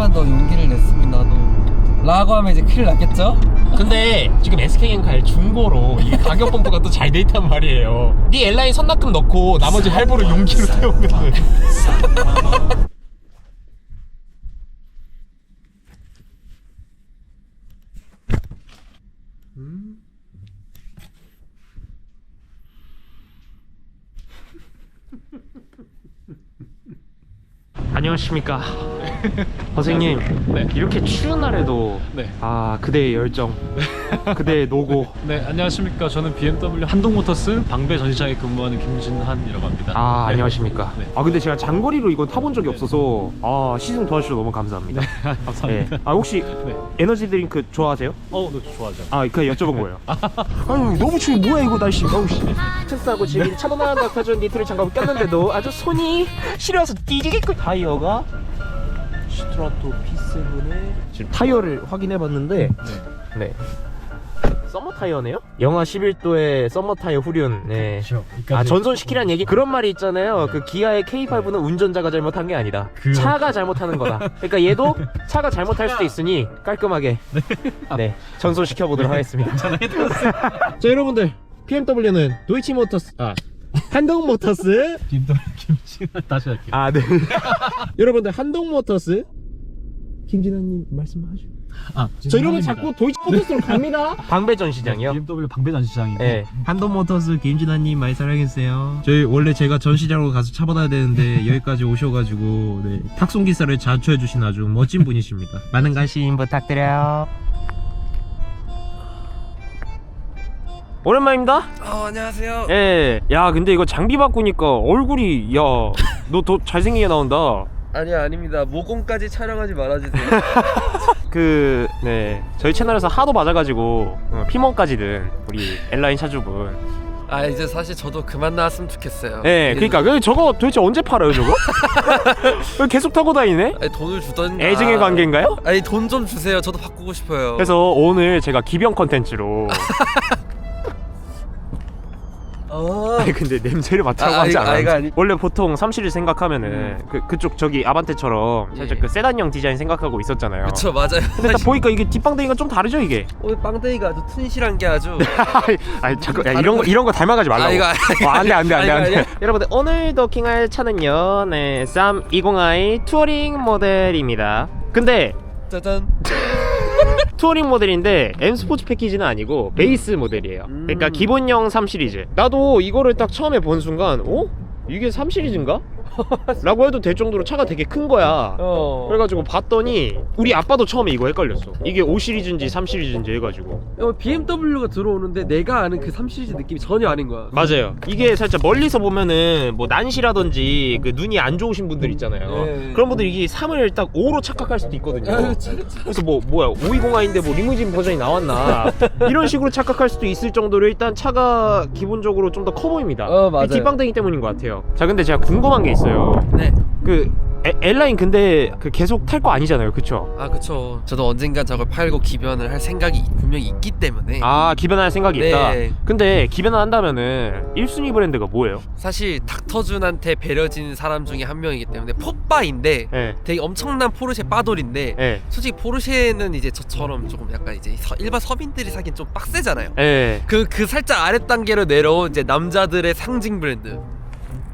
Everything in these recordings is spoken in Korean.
조금만 더 용기를 냈으면 나도 라고 하면 이제 큰일 났겠죠? 근데 지금 SK엔칼 중고로 이 가격 펌프가 또 잘 돼 있단 말이에요. 네 엘라인 선납금 넣고 나머지 할부를 용기로 태우면은. 안녕하십니까 선생님 네. 이렇게 추운 날에도 네. 아 그대의 열정 그대의 노고 네, 안녕하십니까. 저는 BMW 한동모터스 방배 전시장에 근무하는 김진한이라고 합니다. 아 네. 안녕하십니까 네. 아 근데 제가 장거리로 이거 타본 적이 없어서 아 시승 도와주셔서 너무 감사합니다 네. 감사합니다. 아 혹시 네. 에너지 드링크 좋아하세요? 어, 너 좋아하죠. 아 그냥 여쭤본 거예요 아유 너무 추워 뭐야 이거 날씨 어우 씨 스트레스하고 지금 차도 하나 낙하전 니트를 장갑을 꼈는데도 아주 손이 시려서 뒤지겠고 타이어가 시트라토 P7의 지금 타이어를 확인해 봤는데 네. 네 서머 타이어네요? 영하 11도의 서머 타이어 후륜 네. 그렇죠. 아 전손시키란 얘기 그런 말이 있잖아요 그 기아의 K5는 운전자가 잘못한 게 아니다 그- 차가 잘못하는 거다 그러니까 얘도 차가 잘못할 수도 있으니 깔끔하게 네 전손시켜 보도록 하겠습니다 자 여러분들 BMW는 도이치 모터스 아 한동 모터스 BMW 김진한 다시 할게요. 아 네 여러분들 한동 모터스 김진아님 말씀하시죠 아, 저 이러면 자꾸 도이치 모터스로 갑니다 방배전 시장이요 BMW 방배 전 시장이고. 네. 한돈모터스 김진아님 많이 사랑해주세요. 저희 원래 제가 전시장으로 가서 차 받아야 되는데 여기까지 오셔가지고 네, 탁송 기사를 자초해주신 아주 멋진 분이십니다. 많은 관심 부탁드려요. 오랜만입니다 어 안녕하세요 예. 야, 근데 이거 장비 바꾸니까 얼굴이 야, 너 더 잘생기게 나온다. 아니요 아닙니다 모공까지 촬영하지 말아주세요 그, 네. 저희 채널에서 하도 맞아가지고 어, 피멍까지 든 우리 엘라인 차주분. 아 이제 사실 저도 그만 나왔으면 좋겠어요 예, 이제 그러니까 그 저거 도대체 언제 팔아요, 저거? 왜 계속 타고 다니네? 아니 돈을 주던가 애증의 관계인가요? 아니 돈 좀 주세요 저도 바꾸고 싶어요 그래서 오늘 제가 기병 컨텐츠로 어... 아니 근데 냄새를 맡으라고 아, 하지 아, 이거 않아 아니- 원래 보통 3시를 생각하면은 그, 그쪽 저기 아반떼처럼 살짝 예. 그 세단형 디자인 생각하고 있었잖아요 그쵸 맞아요 근데 딱 보니까 이게 뒷방댕이가 좀 다르죠 이게 오늘 빵댕이가 아주 튼실한 게 아주 아니 잠깐 야, 이런 거 이런 거 닮아가지 말라고. 아, 이거 아니- 어, 안돼 안돼 안돼 아, 이거 안돼. 아니야? 여러분들 오늘 도 킹할 차는요, 네, 쌈 20i 투어링 모델입니다. 근데 짜잔 투어링 모델인데 M 스포츠 패키지는 아니고 베이스 모델이에요. 음. 그러니까 기본형 3 시리즈. 나도 이거를 딱 처음에 본 순간, 어? 이게 3 시리즈인가? 라고 해도 될 정도로 차가 되게 큰 거야. 어 그래가지고 봤더니 우리 아빠도 처음에 이거 헷갈렸어. 이게 5 시리즈인지 3 시리즈인지 해가지고. 어, BMW가 들어오는데 내가 아는 그 3시리즈 느낌이 전혀 아닌 거야 맞아요. 이게 살짝 멀리서 보면은 뭐 난시라든지 그 눈이 안 좋으신 분들 있잖아요. 네. 그런 분들이 이게 3을 딱 5로 착각할 수도 있거든요. 그래서 뭐 뭐야 520i인데 뭐 리무진 버전이 나왔나 이런 식으로 착각할 수도 있을 정도로 일단 차가 기본적으로 좀 더 커 보입니다. 어, 맞아요. 이 뒷방댕이 때문인 것 같아요. 자 근데 제가 궁금한 게 있어요. 네. 그 에- 엘라인 근데 그 계속 탈 거 아니잖아요, 그쵸? 아 그쵸 저도 언젠간 저걸 팔고 기변을 할 생각이 분명히 있기 때문에 아 기변할 생각이 네. 있다. 근데 기변을 한다면은 1순위 브랜드가 뭐예요? 사실 닥터준한테 배려진 사람 중에 한 명이기 때문에 포바인데 예, 되게 엄청난 포르쉐 빠돌인데 예, 솔직히 포르쉐는 이제 저처럼 조금 약간 이제 서- 일반 서민들이 사긴 좀 빡세잖아요 예. 그, 그 살짝 아래 단계로 내려온 이제 남자들의 상징 브랜드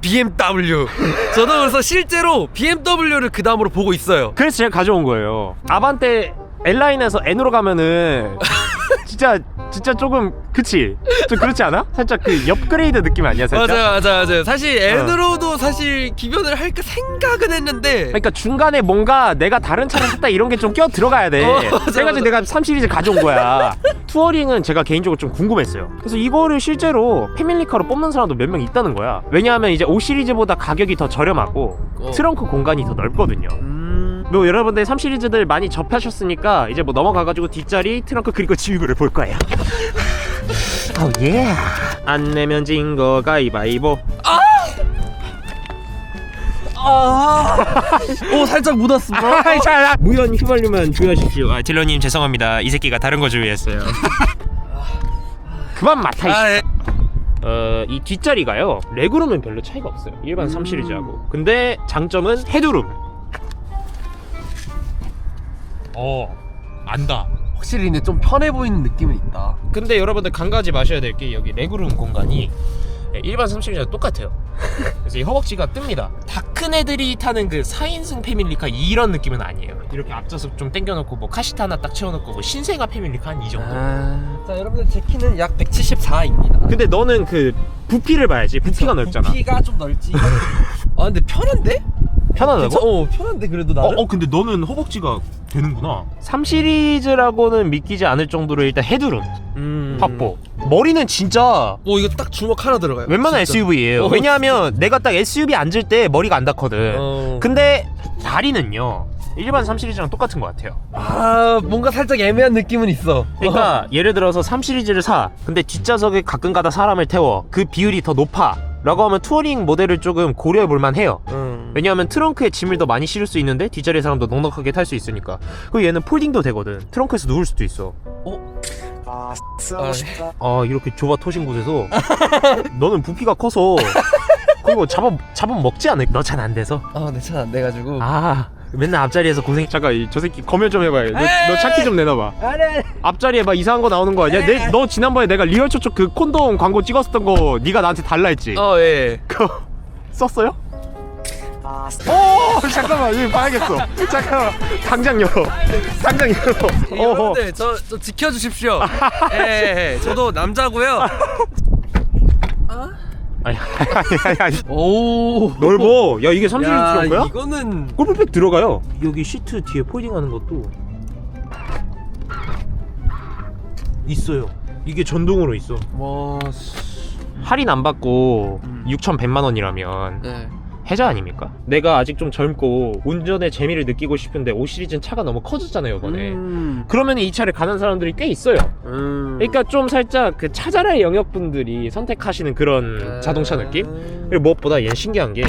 BMW 저도 그래서 실제로 BMW를 그 다음으로 보고 있어요 그래서 제가 가져온 거예요. 아반떼 N라인에서 N으로 가면은 진짜 진짜 조금 그치? 좀 그렇지 않아? 살짝 그 업그레이드 느낌 아니야 살짝? 맞아요 맞아요 맞아요 사실 N으로도 사실 기변을 할까 생각은 했는데 그러니까 중간에 뭔가 내가 다른 차를 샀다 이런 게 좀 껴 들어가야 돼. 어, 맞아, 그래가지고 맞아. 내가 3 시리즈 가져온 거야. 투어링은 제가 개인적으로 좀 궁금했어요. 그래서 이거를 실제로 패밀리카로 뽑는 사람도 몇 명 있다는 거야. 왜냐하면 이제 5 시리즈보다 가격이 더 저렴하고 어. 트렁크 공간이 더 넓거든요. 음... 뭐 여러분들 3 시리즈들 많이 접하셨으니까 이제 뭐 넘어가가지고 뒷자리 트렁크 그리고 지휘구를 볼 거예요. 어 예. 안 내면 진 거 가위바위보. 오 살짝 묻었습니다 아이, 자, 무연 휘발유만 주의하십시오. 아, 딜러님 죄송합니다. 이 새끼가 다른 거 주의했어요. 그만 맡아. 이 아, 예. 어, 이 뒷자리가요. 레그룸은 별로 차이가 없어요. 일반 3 시리즈하고. 근데 장점은 헤드룸. 어 안다 확실히 근데 좀 편해 보이는 느낌은 있다. 근데 여러분들 간가지 마셔야 될 게 여기 레그룸 공간이 예, 일반 3시리즈랑 똑같아요 그래서 이 허벅지가 뜹니다 다 큰 애들이 타는 그 4인승 패밀리카 이런 느낌은 아니에요 이렇게 앞좌석 좀 당겨놓고 뭐 카시타 하나 딱 채워놓고 뭐 신세가 패밀리카 한 이 정도 아... 자 여러분들 제 키는 약 174입니다. 근데 너는 그 부피를 봐야지 부피가 넓잖아 부피가 좀 넓지. 아 근데 편한데? 편하다고? 어 편한데 그래도 나는. 어, 어 근데 너는 허벅지가 되는구나 3시리즈라고는 믿기지 않을 정도로 일단 헤드룸 음. 확보 머리는 진짜 오 이거 딱 주먹 하나 들어가요. 웬만한 진짜. SUV예요 어, 왜냐하면 내가 딱 SUV 앉을 때 머리가 안 닿거든 어. 근데 다리는요 일반 3시리즈랑 똑같은 것 같아요 아 뭔가 살짝 애매한 느낌은 있어. 그러니까 예를 들어서 3시리즈를 사 근데 뒷좌석에 가끔가다 사람을 태워 그 비율이 더 높아 라고 하면 투어링 모델을 조금 고려해 볼 만 해요. 음. 왜냐하면 트렁크에 짐을 더 많이 실을 수 있는데 뒷자리 사람도 넉넉하게 탈 수 있으니까. 그리고 얘는 폴딩도 되거든. 트렁크에서 누울 수도 있어. 아, 아 이렇게 좁아 토신 곳에서? 너는 부피가 커서. 그리고 잡아 잡아 먹지 않을 너잘안 돼서? 아, 내 차는 안 돼가지고. 아 맨날 앞자리에서 고생 잠깐 이- 저 새끼 검열 좀 해봐요 너, 에이! 너 찾기 좀 내놔봐 아래. 앞자리에 막 이상한 거 나오는 거 아니야? 내, 너 지난번에 내가 리얼 초초 그 콘돔 광고 찍었었던 거 네가 나한테 달라 했지? 어 예. 그거 썼어요? 오 잠깐만 이거 봐야겠어 잠깐만 당장 열어 당장 열어 어허 여러분들 저, 저 지켜주십시오. 예, 예, 예. 저도 남자고요. 아니 아니 아니 아니 오. 넓어 야 이게 3 0 야, 리인 거야? 이거는 골프백 들어가요 여기 시트 뒤에 폴딩하는 것도 있어요 이게 전동으로 있어 뭐 할인 안 받고 음. 6,100만 원이라면 네. 해자 아닙니까? 내가 아직 좀 젊고 운전의 재미를 느끼고 싶은데 5 시리즈는 차가 너무 커졌잖아요 이번에 음. 그러면 이 차를 가는 사람들이 꽤 있어요 음. 그러니까 좀 살짝 그 차자라의 영역분들이 선택하시는 그런 자동차 느낌? 그리고 무엇보다 얘는 신기한 게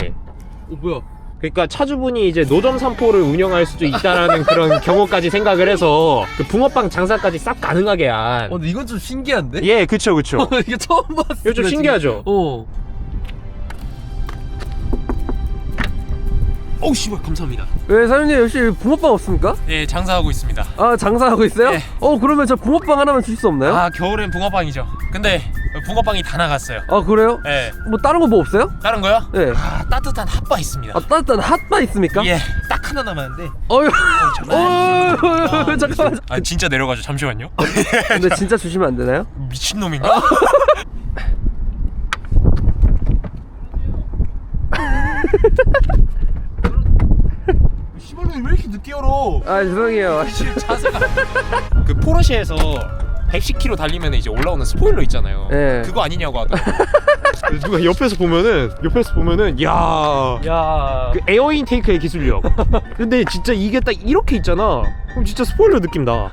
어, 뭐야? 그러니까 차주분이 이제 노점 삼포를 운영할 수도 있다라는 그런 경우까지 생각을 해서 그 붕어빵 장사까지 싹 가능하게 한 어, 근데 이건 좀 신기한데? 예, 그쵸, 그쵸. 이게 처음 봤어. 이거 좀 신기하죠? 어. 어우, 씨발, 감사합니다. 왜 사장님 역시 붕어빵 없습니까? 예, 장사하고 있습니다. 아 장사하고 있어요? 네. 어 그러면 저 붕어빵 하나만 주실 수 없나요? 아, 겨울엔 붕어빵이죠. 근데 붕어빵이 다 나갔어요. 아 그래요? 예. 뭐 다른 거 뭐 없어요? 다른 거요? 네. 아, 따뜻한 핫바 있습니다. 아 따뜻한 핫바 있습니까? 예, 딱 하나 남았는데. 어휴. 잠깐만. 어휴. 잠깐만. 아, 진짜 내려가죠. 잠시만요. 근데 진짜 주시면 안 되나요? 미친놈인가? 열어? 아 죄송해요. 그 포르쉐에서 110km 달리면 이제 올라오는 스포일러 있잖아요. 네. 그거 아니냐고 하더라고. 누가 옆에서 보면은 옆에서 보면은 야. 야. 그 에어 인테이크의 기술력. 근데 진짜 이게 딱 이렇게 있잖아. 그럼 진짜 스포일러 느낌 나.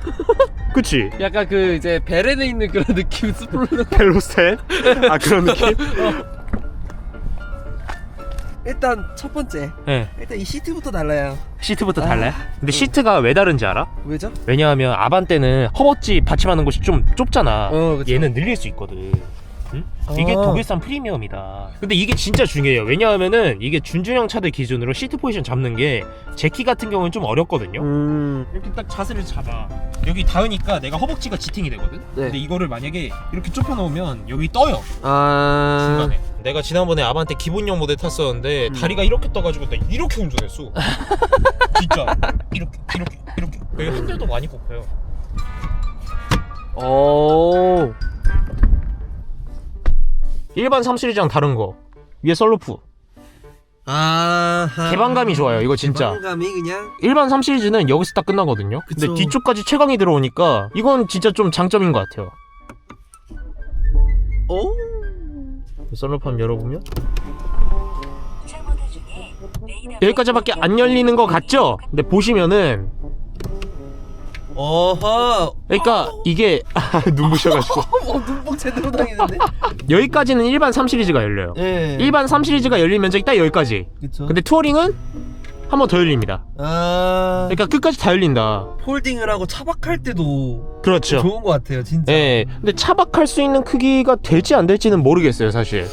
그치? 약간 그 이제 베렌에 있는 그런 느낌 스플로. 벨로스텐? 아 그런 느낌? 일단 첫 번째. 네. 일단 이 시트부터 달라요. 시트부터 아. 달라요? 근데 시트가 왜 다른지 알아? 왜죠? 왜냐하면 아반떼는 허벅지 받침하는 곳이 좀 좁잖아. 어, 그쵸. 얘는 늘릴 수 있거든. 응? 이게 아. 독일산 프리미엄이다. 근데 이게 진짜 중요해요. 왜냐하면은 이게 준준형 차들 기준으로 시트 포지션 잡는 게 제키 같은 경우는 좀 어렵거든요. 음. 이렇게 딱 자세를 잡아. 여기 닿으니까 내가 허벅지가 지탱이 되거든. 네. 근데 이거를 만약에 이렇게 좁혀 놓으면 여기 떠요. 아. 중간에. 내가 지난번에 아반떼 기본형 모델 탔었는데 다리가 이렇게 떠가지고 나 이렇게 운전했어. 진짜 이렇게 이렇게 이렇게. 여기 핸들도 많이 꼽혀요. 오. 일반 3시리즈랑 다른 거 위에 썰루프 아. 개방감이 좋아요 이거 진짜 개방감이 그냥. 일반 3시리즈는 여기서 딱 끝나거든요 그쵸. 근데 뒤쪽까지 채광이 들어오니까 이건 진짜 좀 장점인 것 같아요 오. 썰루프 한번 열어보면 여기까지밖에 안 열리는 것 같죠? 근데 보시면은 어허. 그러니까 이게 눈부셔가지고 어 눈뽕 제대로 당했는데? 여기까지는 일반 3 시리즈가 열려요 예. 일반 3 시리즈가 열릴 면적이 딱 여기까지 그쵸. 근데 투어링은 한 번 더 열립니다 아. 그러니까 끝까지 다 열린다 폴딩을 하고 차박할 때도 그렇죠 좋은 것 같아요, 진짜. 예, 근데 차박할 수 있는 크기가 될지 안 될지는 모르겠어요, 사실.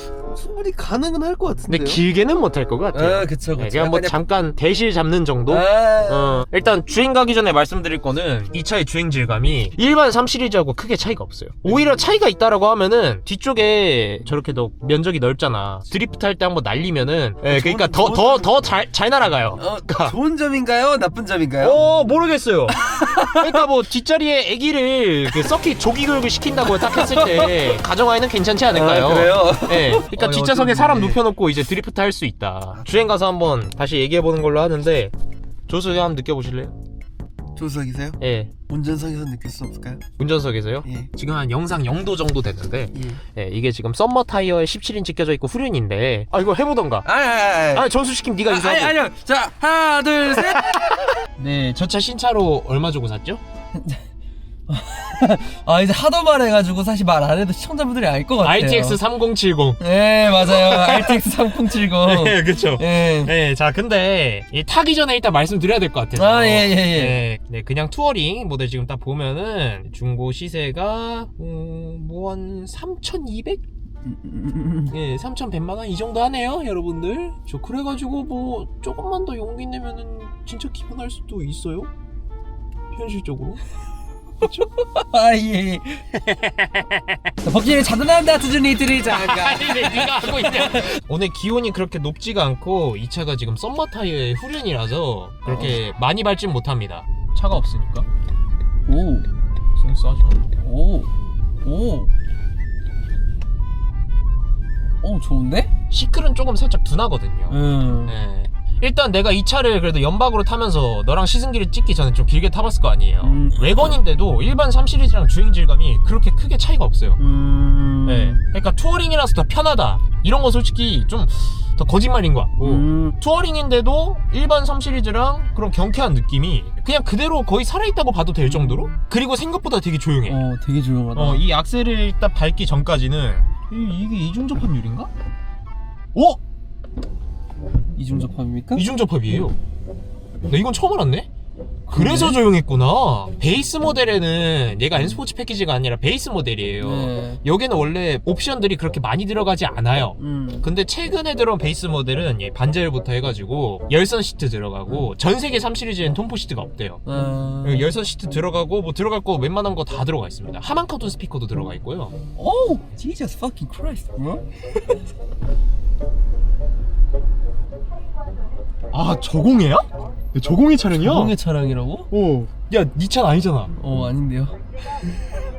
충분히 가능은 할것 같은데요. 근데 길게는 못할 것 같아요. 아 그쵸 네, 그쵸. 그냥 뭐 약간 잠깐 대실 잡는 정도? 아, 어, 일단 주행 가기 전에 말씀드릴 거는 이 차의 주행 질감이 일반 3 시리즈하고 크게 차이가 없어요. 오히려 차이가 있다라고 하면은 뒤쪽에 저렇게 더 면적이 넓잖아. 드리프트 할 때 한번 날리면은 예, 그러니까 더 더 더 잘 잘 날아가요. 어, 그러니까 좋은 점인가요? 나쁜 점인가요? 어 모르겠어요. 그러니까 뭐 뒷자리에 아기를 그 서킷 조기 교육을 시킨다고 딱 했을 때 가정하에는 괜찮지 않을까요? 아, 그래요? 네. 그러니까 어, 어쩐지. 사람 눕혀놓고 이제 드리프트 할 수 있다. 주행 가서 한번 다시 얘기해 보는 걸로 하는데 조수 한번 느껴보실래요? 조수석이세요? 예. 운전석에서 느낄 수 없을까요? 운전석에서요? 예. 지금 한 영상 0도 정도 됐는데 예. 예, 이게 지금 썸머 타이어에 17인치 껴져 있고 후륜인데 아 이거 해보던가 아니 아니 아니. 아 전수 시킴 네가 아니 인수하고 아니요. 자 하나 둘 셋. 네저 차 신차로 얼마 주고 샀죠? 아 이제 하도 말해가지고 사실 말 안 해도 시청자분들이 알 것 같아요. RTX 3070 네 맞아요. RTX 3070. 네 그쵸 예. 네, 자, 근데 이 타기 전에 일단 말씀드려야 될 것 같아서. 아, 예, 예, 예. 네, 네, 그냥 투어링 모델 지금 딱 보면은 중고 시세가 음, 뭐한 3,200? 예, 3,100만 원 이 정도 하네요, 여러분들. 저 그래가지고 뭐 조금만 더 용기 내면은 진짜 기분할 수도 있어요. 현실적으로. 아 예. 법진이 자든한다 투준이들이 장가. 아니, 왜 네가 하고 있냐? 오늘 기온이 그렇게 높지가 않고 이 차가 지금 썸머 타이어의 후륜이라서 그렇게 많이 밟진 못합니다. 차가 없으니까. 오. 스무스하죠. 오. 오. 오 좋은데? 시클은 조금 살짝 둔하거든요. 음. 네. 일단 내가 이 차를 그래도 연박으로 타면서 너랑 시승기를 찍기 전에 좀 길게 타봤을 거 아니에요. 음. 외건인데도 일반 3 시리즈랑 주행 질감이 그렇게 크게 차이가 없어요. 음. 네. 그러니까 투어링이라서 더 편하다. 이런 거 솔직히 좀 더 거짓말인 것 같고. 음. 투어링인데도 일반 3 시리즈랑 그런 경쾌한 느낌이 그냥 그대로 거의 살아있다고 봐도 될 정도로? 그리고 생각보다 되게 조용해. 어 되게 조용하다. 어, 이 악셀을 딱 밟기 전까지는 이, 이게 이중 접합률인가? 오! 이중 접합입니까? 이중 접합이에요. 나 이건 처음 알았네. 그래서 조용했구나. 베이스 모델에는 얘가 N 스포츠 패키지가 아니라 베이스 모델이에요. 네. 여기는 원래 옵션들이 그렇게 많이 들어가지 않아요. 음. 근데 최근에 들어온 베이스 모델은 얘 반자율부터 해가지고 열선 시트 들어가고 전 세계 3 시리즈엔 톰포 시트가 없대요. 아. 열선 시트 들어가고 뭐 들어갈 거 웬만한 거 다 들어가 있습니다. 하만 카톤 스피커도 들어가 있고요. 오, Jesus fucking Christ, bro. 아 저공해야? 저공해 차량이야? 공의 차량이라고? 어. 야, 니 차는 아니잖아. 어 아닌데요.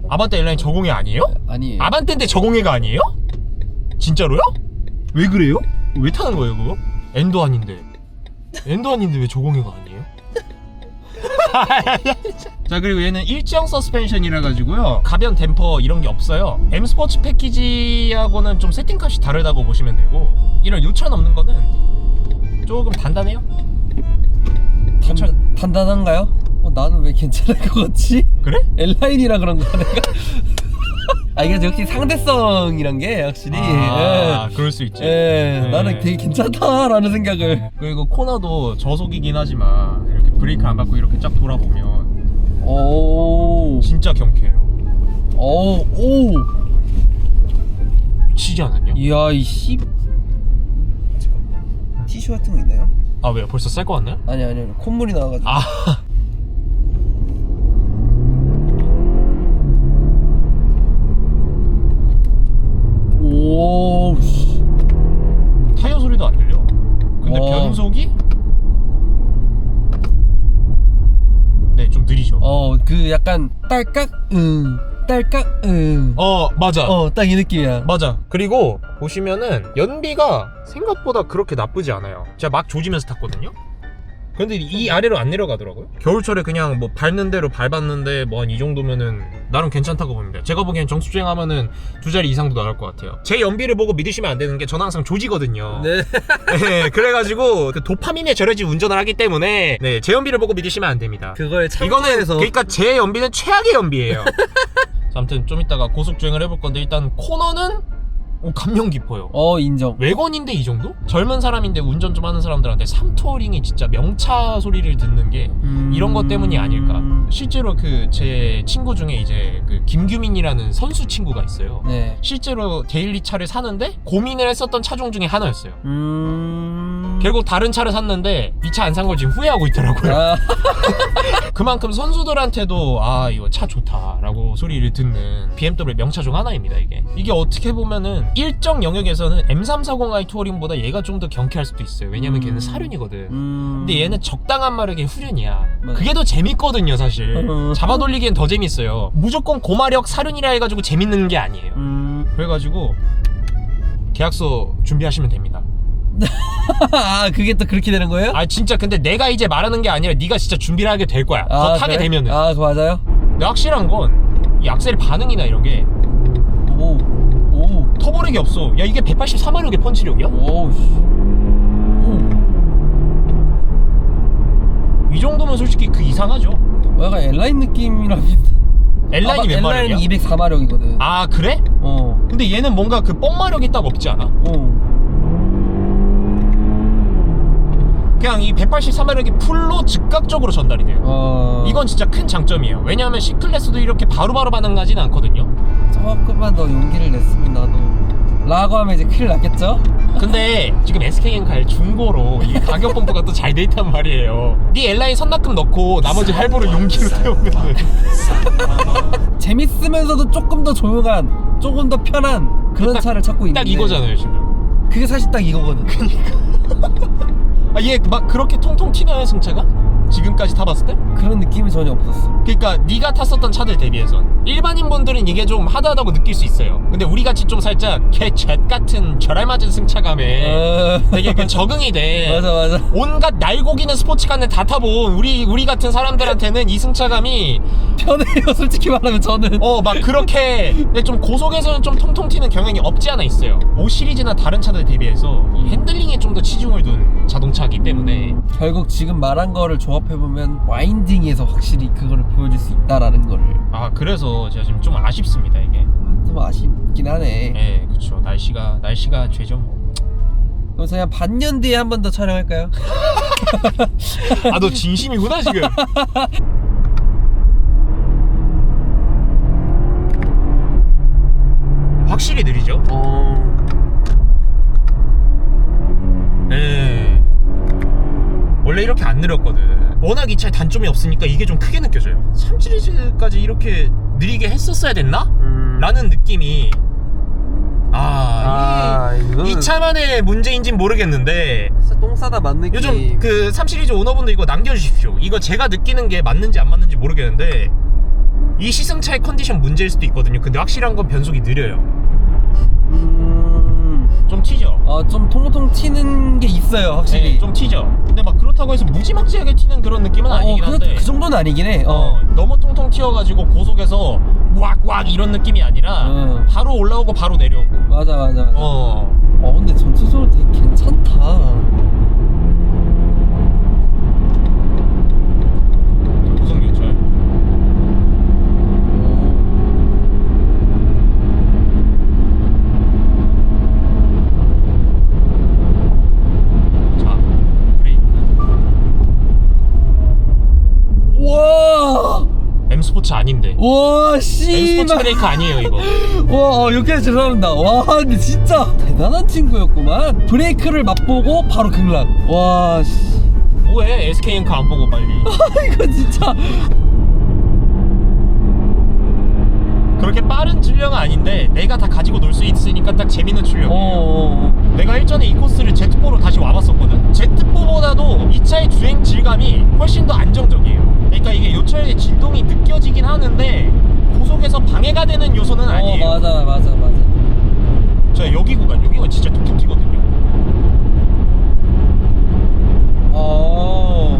아반떼 엘라인 저공해 아니에요? 아니에요. 아반떼인데 저공해가 아니에요? 진짜로요? 왜 그래요? 왜 타는 거예요, 그거? 엔도 아닌데. 엔도 아닌데 왜 저공해가 아니에요? 자 그리고 얘는 일정 서스펜션이라 가지고요 가변 댐퍼 이런 게 없어요 M 스포츠 패키지하고는 좀 세팅값이 다르다고 보시면 되고 이런 요철 없는 거는 조금 단단해요 단단, 단단한가요? 어, 나는 왜 괜찮을 것 같지? 그래? 엘라인이라 그런가 내가? 아 이게 역시 상대성이란 게 확실히 아 그럴 수 있지 예, 예, 네. 나는 되게 괜찮다라는 생각을 그리고 코너도 저속이긴 하지만 이렇게 브레이크 안 밟고 이렇게 쫙 돌아보면 오, 진짜 경쾌해요 오, 오, 치지 않았냐? 이야 이 씨 티슈 같은 거 있나요? 아 왜요? 벌써 쌀거 같나요? 아니 아니 아니 콧물이 나와가지고 아 오, 씨. 타이어 소리도 안 들려 근데 와. 변속이 네 좀 느리죠 어, 어, 그 약간 딸깍 응, 딸깍 응. 맞아 어, 딱 이 느낌이야. 맞아 그리고 보시면은 연비가 생각보다 그렇게 나쁘지 않아요. 제가 막 조지면서 탔거든요. 근데 이 아래로 안 내려가더라고요. 겨울철에 그냥 뭐 밟는 대로 밟았는데 뭐 한 이 정도면은 나름 괜찮다고 봅니다. 제가 보기엔 정수주행 하면은 두 자리 이상도 나갈 것 같아요. 제 연비를 보고 믿으시면 안 되는 게 저는 항상 조지거든요. 네. 네, 그래가지고 그 도파민에 절여진 운전을 하기 때문에 네, 제 연비를 보고 믿으시면 안 됩니다. 그걸 이거는 참고해서 그러니까 제 연비는 최악의 연비예요. 자, 아무튼 좀 이따가 고속 주행을 해볼 건데 일단 코너는 오, 감명 깊어요. 어 인정. 외건인데 이 정도? 젊은 사람인데 운전 좀 하는 사람들한테 삼투어링이 진짜 명차 소리를 듣는 게 음. 이런 것 때문이 아닐까 실제로 그 제 친구 중에 이제 그 김규민이라는 선수 친구가 있어요. 네. 실제로 데일리 차를 사는데 고민을 했었던 차종 중에 하나였어요. 음. 결국 다른 차를 샀는데 이 차 안 산 걸 지금 후회하고 있더라고요. 아, 그만큼 선수들한테도 아 이거 차 좋다라고 소리를 듣는 BMW 명차 중 하나입니다 이게 이게 어떻게 보면은 일정 영역에서는 M340i 투어링보다 얘가 좀 더 경쾌할 수도 있어요 왜냐면 음. 걔는 사륜이거든 음. 근데 얘는 적당한 마력의 후륜이야 맞아. 그게 더 재밌거든요 사실 음. 잡아 돌리기엔 더 재밌어요 무조건 고마력 사륜이라 해가지고 재밌는 게 아니에요 음. 그래가지고 계약서 준비하시면 됩니다 아, 그게 또 그렇게 되는 거예요? 아 진짜 근데 내가 이제 말하는 게 아니라 네가 진짜 준비를 하게 될 거야 더 타게 그래? 되면은 아, 그 맞아요? 근데 확실한 건 이 악셀 반응이나 이런 게 오. 오. 터보력이 없어. 야 이게 184마력의 펀치력이야? 오. 씨. 오. 이 정도면 솔직히 그 이상하죠. 어, 약간 엘라인 느낌이랑 비슷. 엘라인이 몇 마력이야? 엘라인이 204마력이거든. 아 그래? 어. 근데 얘는 뭔가 그 뻥마력이 딱 없지 않아? 어. 그냥 이 184마력이 풀로 즉각적으로 전달이 돼요. 어. 이건 진짜 큰 장점이에요. 왜냐하면 C클래스도 이렇게 바로바로 반응하진 않거든요. 조금만 더 용기를 냈으면 나도. 라고 하면 이제 큰일 났겠죠? 근데 지금 SK엔칼 중고로 이 가격 펌프가 또 잘 돼 있단 말이에요. 네 엘라인 선납금 넣고 나머지 할부를 용기로 태우면은 재밌으면서도 조금 더 조용한, 조금 더 편한 그런 딱- 차를 찾고 있는데. 딱 이거잖아요 지금. 그게 사실 딱 이거거든. 아 얘 막 그렇게 통통 튀나요 승차가? 지금까지 타봤을 때? 그런 느낌이 전혀 없었어. 그러니까 네가 탔었던 차들 대비해선 일반인 분들은 이게 좀 하드하다고 느낄 수 있어요. 근데 우리 같이 좀 살짝 개쳇 같은 결알 맞은 승차감에 어. 되게 그 적응이 돼. 맞아 맞아. 온갖 날고기는 스포츠카는 다 타본 우리 우리 같은 사람들한테는 이 승차감이 편해요 솔직히 말하면 저는. 어 막 그렇게 근데 좀 고속에서는 좀 통통 튀는 경향이 없지 않아 있어요. 5 시리즈나 다른 차들 대비해서 이 핸들링에 좀 더 치중을 둔 자동차이기 때문에 결국 지금 말한 거를 조합 해 보면 와인딩에서 확실히 그거를 보여줄 수 있다라는 거를 아 그래서 제가 지금 좀 아쉽습니다 이게. 좀 아쉽긴 하네. 예, 그쵸. 날씨가 날씨가 죄죠 뭐. 그럼 한 반년 뒤에 한 번 더 촬영할까요? 아 너 진심이구나 지금. 확실히 느리죠? 어. 예. 원래 이렇게 안 느렸거든. 워낙 이 차에 단점이 없으니까 이게 좀 크게 느껴져요. 3 시리즈까지 이렇게 느리게 했었어야 됐나? 음. 라는 느낌이 아, 아, 이, 이 차만의 문제인진 모르겠는데 진짜 똥 싸다 맞 느낌. 요즘 그 3 시리즈 오너분들 이거 남겨주십시오. 이거 제가 느끼는 게 맞는지 안 맞는지 모르겠는데 이 시승차의 컨디션 문제일 수도 있거든요. 근데 확실한 건 변속이 느려요. 음. 좀 튀죠. 어, 좀 통통 튀는 게 있어요, 확실히. 네, 좀 튀죠. 근데 막 그렇다고 해서 무지막지하게 튀는 그런 느낌은 어, 아니긴 그, 한데. 그 정도는 아니긴 해. 어. 어, 너무 통통 튀어가지고 고속에서 왁왁 이런 느낌이 아니라 어. 바로 올라오고 바로 내려오고. 맞아, 맞아. 맞아. 어. 어. 근데 전체적으로 되게 괜찮다. 고속 요철. 오. 자, 브레이크. 와! M 스포츠 아닌데. 와, M 씨. 스포츠 브레이크 아니에요 이거. 와, 어, 이렇게 해서 죄송합니다. 와, 근데 진짜 대단한 친구였구만. 브레이크를 맛보고 바로 극락. 와, 씨. 뭐해? SK엔카 안 보고 빨리. 이거 진짜. 그렇게 빠른 출력은 아닌데 내가 다 가지고 놀 수 있으니까 딱 재밌는 출력. 어, 어, 어. 내가 일전에 이 코스를 Z4로 다시 와봤었거든. Z4보다도 이 차의 주행 질감이 훨씬 더 안정적이에요. 그러니까 이게 요철의 진동이 느껴지긴 하는데 고속에서 방해가 되는 요소는 아니에요. 어, 맞아, 맞아, 맞아. 저 여기 구간, 여기가 진짜 툭툭 튀거든요. 어.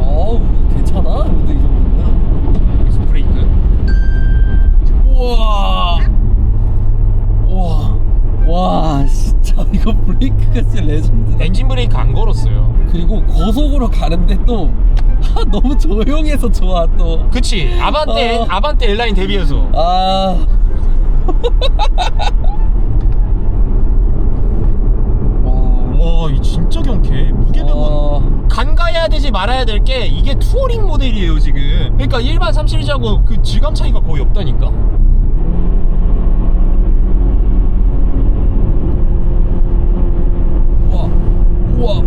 어우, 괜찮아? 근데 이 정도 브레이크가 진짜 레전드다. 엔진 브레이크 안 걸었어요. 그리고 고속으로 가는데 또 아, 너무 조용해서 좋아 또. 그치? 아반떼, 어. 아반떼 엘라인 대비해서. 아. 와. 와, 이 진짜 경쾌해. 무게력은 와. 간가야 고민해야 되지 말아야 될 게 이게 투어링 모델이에요 지금 그러니까 일반 3 시리즈하고 그 질감 차이가 거의 없다니까 우와 우와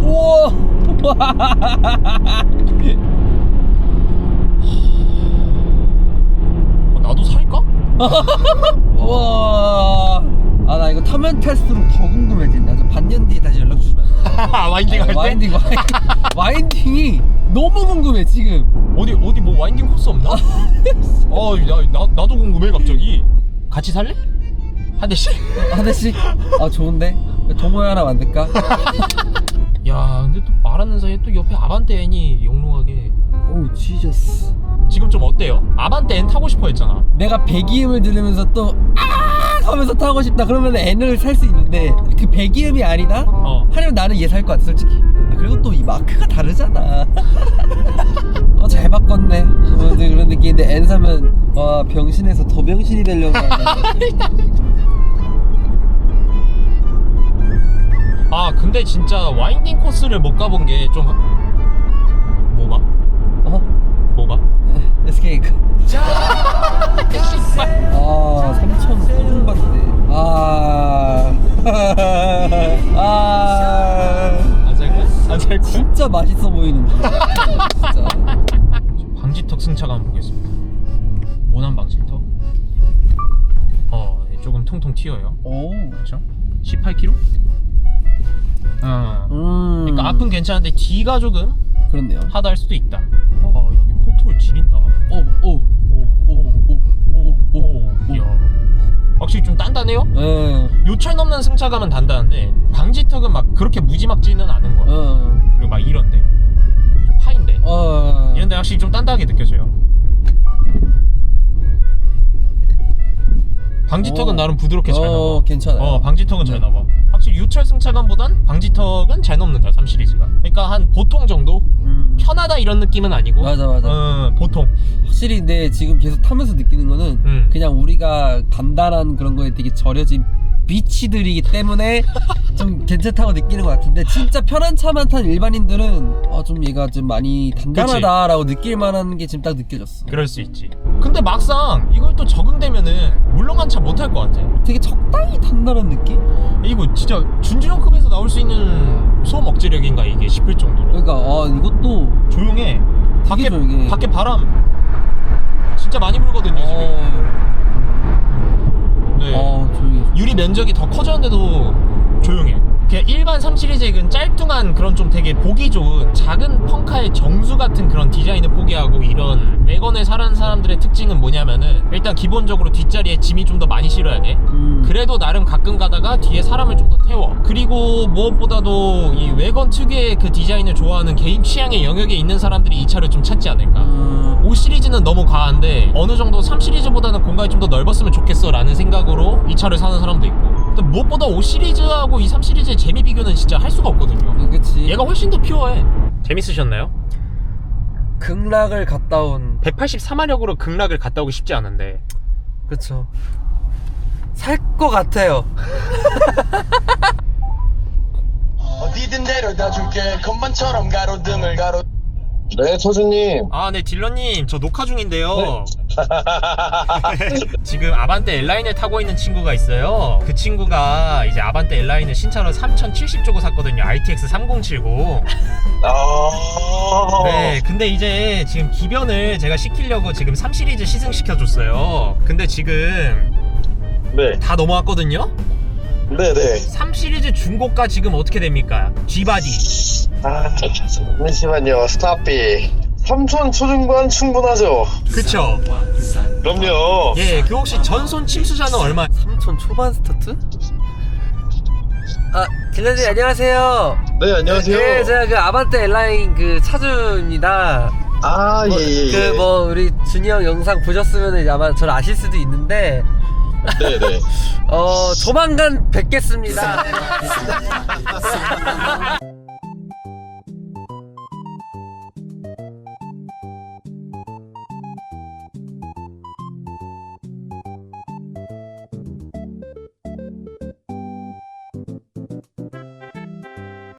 우와 어, 나도 살까? 우와 아 나 이거 타면 탈수록 더 궁금해진다 저 반년 뒤에 다시 연락 주시면 안 돼요? 와인딩 할 때? 와인딩 와인딩 와인딩이 너무 궁금해 지금 어디 어디 뭐 와인딩 코스 없나? 어, 나, 나 나도 궁금해 갑자기. 같이 살래? 한 대씩? 하나씩 아 좋은데 동호회 하나 만들까? 야, 근데 또 말하는 사이에 또 옆에 아반떼 N이 영롱하게. 오 지저스 지금 좀 어때요? 아반떼 N 타고 싶어 했잖아. 내가 배기음을 들으면서 또 아! 하면서 타고 싶다 그러면 N을 살 수 있는데 그 배기음이 아니다? 어. 하려면 나는 얘 살 것 같아 솔직히 아, 그리고 또 이 마크가 다르잖아 어 잘 바꿨네 어, 네, 그런 느낌인데 N 사면 와 병신에서 더 병신이 되려고 하네. 아, 근데 진짜 와인딩 코스를 못 가본 게 좀. 뭐가? 어? 뭐가? SK 아 3천 소중반대 아... 아... 안살 거야? 거야? 진짜 맛있어 보이는데 진짜 방지턱 승차가 한번 보겠습니다. 모난 방지턱. 어, 네, 조금 통통 튀어요. 오 그렇죠? 18km? 어. 음... 그러니까 앞은 괜찮은데 뒤가 조금 그렇네요 하다 할 수도 있다. 아 여기 포토를 지린다. 오오 오오오오오. 야. 확실히 좀 단단해요? 예. 요철 넘는 승차감은 단단한데 방지턱은 막 그렇게 무지막지는 않은 거야. 어. 그리고 막 이런데 좀 파인데 어. 이런데 확실히 좀 단단하게 느껴져요. 방지턱은 오. 나름 부드럽게 잘 어, 넘어. 괜찮아요. 어, 방지턱은 잘 네. 넘어. 확실히 유철 승차감보단 방지턱은 잘 넘는다 3 시리즈가. 그러니까 한 보통 정도 음. 편하다 이런 느낌은 아니고. 맞아, 맞아. 어, 보통. 확실히 근데 지금 계속 타면서 느끼는 거는 음. 그냥 우리가 간단한 그런 거에 되게 절여진 비치들이기 때문에 좀 괜찮다고 느끼는 것 같은데 진짜 편한 차만 탄 일반인들은 아 좀 얘가 좀 많이 단단하다라고 느낄 만한 게 지금 딱 느껴졌어. 그럴 수 있지. 근데 막상 이걸 또 적응되면은 물렁한 차 못 탈 것 같아. 되게 적당히 단단한 느낌? 이거 진짜 준준형급에서 나올 수 있는 소음 억제력인가 이게 싶을 정도로 그러니까 아 이것도 조용해. 밖에 조용해. 밖에 바람 진짜 많이 불거든요 지금. 어, 네. 어 조용히. 유리 면적이 더 커졌는데도 조용해. 그냥 일반 3 시리즈는 짤뚱한 그런 좀 되게 보기 좋은 작은 펑카의 정수 같은 그런 디자인을 포기하고 이런 외건을 사는 사람들의 특징은 뭐냐면은 일단 기본적으로 뒷자리에 짐이 좀 더 많이 실어야 돼. 음. 그래도 나름 가끔 가다가 뒤에 사람을 좀 더 태워. 그리고 무엇보다도 이 외건 특유의 그 디자인을 좋아하는 개인 취향의 영역에 있는 사람들이 이 차를 좀 찾지 않을까. 음. 5 시리즈는 너무 과한데 어느 정도 3 시리즈보다는 공간이 좀 더 넓었으면 좋겠어 라는 생각으로 이 차를 사는 사람도 있고 근데 무엇보다 5 시리즈하고 이3 시리즈의 재미 비교는 진짜 할 수가 없거든요 그치. 얘가 훨씬 더 퓨어해 재밌으셨나요? 극락을 갔다 온 184마력으로 극락을 갔다 오기 쉽지 않은데 그쵸. 살 것 같아요. 어디든 데려다 줄게 건반처럼 가로등을 가로 네 소주님 아 네 딜러님 저 녹화 중인데요 지금 아반떼 L라인을 타고 있는 친구가 있어요 그 친구가 이제 아반떼 L라인을 신차로 3070 주고 샀거든요 RTX 3070 아 네, 근데 이제 지금 기변을 제가 시키려고 지금 3 시리즈 시승시켜 줬어요. 근데 지금 네, 다 넘어왔거든요? 네 네 3 시리즈 중고가 지금 어떻게 됩니까? G바디. 아 잠시만요 스탑비 3천 초중반 충분하죠 그쵸? 그럼요 예, 그 혹시 전손 침수자는 얼마? 3천 초반 스타트? 아, 딜러님 안녕하세요. 네 안녕하세요 네, 제가 그 아반떼 L라인 그 차주입니다. 아 예 예 예 그 뭐 우리 준이 형 영상 보셨으면 아마 저를 아실 수도 있는데 네 네 어 조만간 뵙겠습니다.